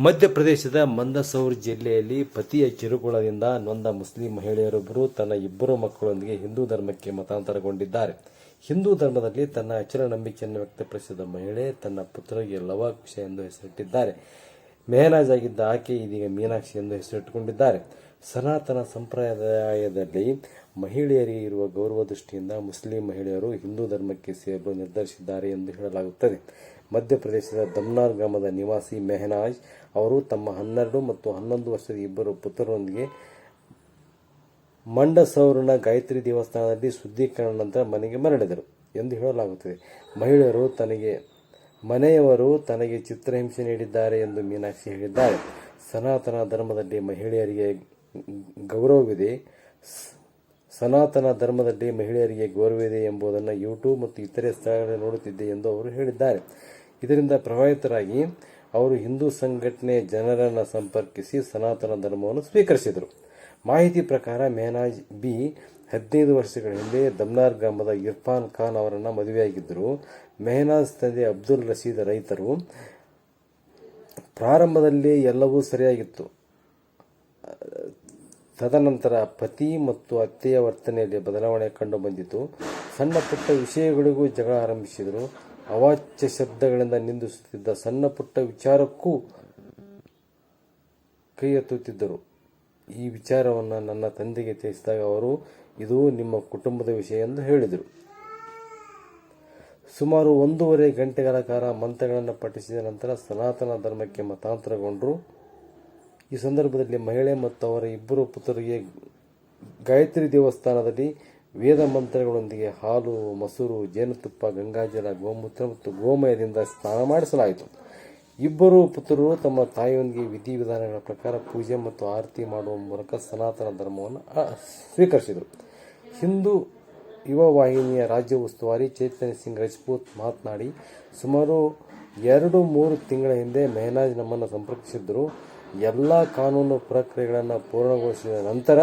ಮಧ್ಯಪ್ರದೇಶದ ಮಂದಸೌರ್ ಜಿಲ್ಲೆಯಲ್ಲಿ ಪತಿಯ ಕಿರುಕುಳದಿಂದ ನೊಂದ ಮುಸ್ಲಿಂ ಮಹಿಳೆಯರೊಬ್ಬರು ತನ್ನ ಇಬ್ಬರು ಮಕ್ಕಳೊಂದಿಗೆ ಹಿಂದೂ ಧರ್ಮಕ್ಕೆ ಮತಾಂತರಗೊಂಡಿದ್ದಾರೆ. ಹಿಂದೂ ಧರ್ಮದಲ್ಲಿ ತನ್ನ ಅಚಲ ನಂಬಿಕೆಯನ್ನು ವ್ಯಕ್ತಪಡಿಸಿದ ಮಹಿಳೆ ತನ್ನ ಪುತ್ರರಿಗೆ ಲವಾಕ್ಷ ಎಂದು ಹೆಸರಿಟ್ಟಿದ್ದಾರೆ. ಮೆಹನಾಜ್ ಆಗಿದ್ದ ಆಕೆ ಇದೀಗ ಮೀನಾಕ್ಷಿ ಎಂದು ಹೆಸರಿಟ್ಟುಕೊಂಡಿದ್ದಾರೆ. ಸನಾತನ ಸಂಪ್ರದಾಯದಲ್ಲಿ ಮಹಿಳೆಯರಿಗೆ ಇರುವ ಗೌರವ ದೃಷ್ಟಿಯಿಂದ ಮುಸ್ಲಿಂ ಮಹಿಳೆಯರು ಹಿಂದೂ ಧರ್ಮಕ್ಕೆ ಸೇರಲು ನಿರ್ಧರಿಸಿದ್ದಾರೆ ಎಂದು ಹೇಳಲಾಗುತ್ತದೆ. ಮಧ್ಯಪ್ರದೇಶದ ದಮ್ನಾರ್ ಗ್ರಾಮದ ನಿವಾಸಿ ಮೆಹನಾಜ್ ಅವರು ತಮ್ಮ ಹನ್ನೆರಡು ಮತ್ತು ಹನ್ನೊಂದು ವರ್ಷದ ಇಬ್ಬರು ಪುತ್ರರೊಂದಿಗೆ ಮಂಡಸೌರ್ನ ಗಾಯತ್ರಿ ದೇವಸ್ಥಾನದಲ್ಲಿ ಶುದ್ಧೀಕರಣ ನಂತರ ಮನೆಗೆ ಮರಳಿದರು ಎಂದು ಹೇಳಲಾಗುತ್ತದೆ. ಮಹಿಳೆಯರು ತನಗೆ, ಮನೆಯವರು ತನಗೆ ಚಿತ್ರಹಿಂಸೆ ನೀಡಿದ್ದಾರೆ ಎಂದು ಮೀನಾಕ್ಷಿ ಹೇಳಿದ್ದಾರೆ. ಸನಾತನ ಧರ್ಮದಲ್ಲಿ ಮಹಿಳೆಯರಿಗೆ ಗೌರವವಿದೆ. ಸನಾತನ ಧರ್ಮದಲ್ಲಿ ಮಹಿಳೆಯರಿಗೆ ಗೌರವವಿದೆ ಎಂಬುದನ್ನು ಯೂಟ್ಯೂಬ್ ಮತ್ತು ಇತರೆ ಸ್ಥಳಗಳಲ್ಲಿ ನೋಡುತ್ತಿದ್ದೆ ಎಂದು ಅವರು ಹೇಳಿದ್ದಾರೆ. ಇದರಿಂದ ಪ್ರಭಾವಿತರಾಗಿ ಅವರು ಹಿಂದೂ ಸಂಘಟನೆ ಜನರನ್ನು ಸಂಪರ್ಕಿಸಿ ಸನಾತನ ಧರ್ಮವನ್ನು ಸ್ವೀಕರಿಸಿದರು. ಮಾಹಿತಿ ಪ್ರಕಾರ ಮೆಹನಾಜ್ ಬಿ ಹದಿನೈದು ವರ್ಷಗಳ ಹಿಂದೆ ದಮ್ನಾರ್ ಗ್ರಾಮದ ಇರ್ಫಾನ್ ಖಾನ್ ಅವರನ್ನು ಮದುವೆಯಾಗಿದ್ದರು. ಮೆಹನಾಜ್ ತಂದೆ ಅಬ್ದುಲ್ ರಶೀದ್ ರೈತರು ಪ್ರಾರಂಭದಲ್ಲಿ ಎಲ್ಲವೂ ಸರಿಯಾಗಿತ್ತು. ತದನಂತರ ಪತಿ ಮತ್ತು ಅತ್ತೆಯ ವರ್ತನೆಯಲ್ಲಿ ಬದಲಾವಣೆ ಕಂಡು ಬಂದಿತು ಸಣ್ಣ ಪುಟ್ಟ ವಿಷಯಗಳಿಗೂ ಜಗಳ ಆರಂಭಿಸಿದರು. ಅವಾಚ್ಯ ಶಬ್ದಗಳಿಂದ ನಿಂದಿಸುತ್ತಿದ್ದ ಸಣ್ಣ ಪುಟ್ಟ ವಿಚಾರಕ್ಕೂ ಕೈ ಎತ್ತುತ್ತಿದ್ದರು. ಈ ವಿಚಾರವನ್ನು ನನ್ನ ತಂದೆಗೆ ತಿಳಿಸಿದಾಗ ಅವರು, ಇದು ನಿಮ್ಮ ಕುಟುಂಬದ ವಿಷಯ ಎಂದು ಹೇಳಿದರು. ಸುಮಾರು ಒಂದೂವರೆ ಗಂಟೆಗಳ ಕಾಲ ಮಂತ್ರಗಳನ್ನು ಪಠಿಸಿದ ನಂತರ ಸನಾತನ ಧರ್ಮಕ್ಕೆ ಮತಾಂತರಗೊಂಡರು. ಈ ಸಂದರ್ಭದಲ್ಲಿ ಮಹಿಳೆ ಮತ್ತು ಅವರ ಇಬ್ಬರು ಪುತ್ರರಿಗೆ ಗಾಯತ್ರಿ ದೇವಸ್ಥಾನದಲ್ಲಿ ವೇದ ಮಂತ್ರಗಳೊಂದಿಗೆ ಹಾಲು, ಮೊಸರು, ಜೇನುತುಪ್ಪ, ಗಂಗಾಜಲ, ಗೋಮೂತ್ರ ಮತ್ತು ಗೋಮಯದಿಂದ ಸ್ನಾನ ಮಾಡಿಸಲಾಯಿತು. ಇಬ್ಬರು ಪುತ್ರರು ತಮ್ಮ ತಾಯಿಯೊಂದಿಗೆ ವಿಧಿವಿಧಾನಗಳ ಪ್ರಕಾರ ಪೂಜೆ ಮತ್ತು ಆರತಿ ಮಾಡುವ ಮೂಲಕ ಸನಾತನ ಧರ್ಮವನ್ನು ಸ್ವೀಕರಿಸಿದರು. ಹಿಂದೂ ಯುವ ವಾಹಿನಿಯ ರಾಜ್ಯ ಉಸ್ತುವಾರಿ ಚೈತನ್ಯ ಸಿಂಗ್ ರಜಪೂತ್ ಮಾತನಾಡಿ, ಸುಮಾರು ಎರಡು ಮೂರು ತಿಂಗಳ ಹಿಂದೆ ಮೆಹನಾಜ್ ನಮ್ಮನ್ನು ಸಂಪರ್ಕಿಸಿದ್ದರು. ಎಲ್ಲ ಕಾನೂನು ಪ್ರಕ್ರಿಯೆಗಳನ್ನು ಪೂರ್ಣಗೊಳಿಸಿದ ನಂತರ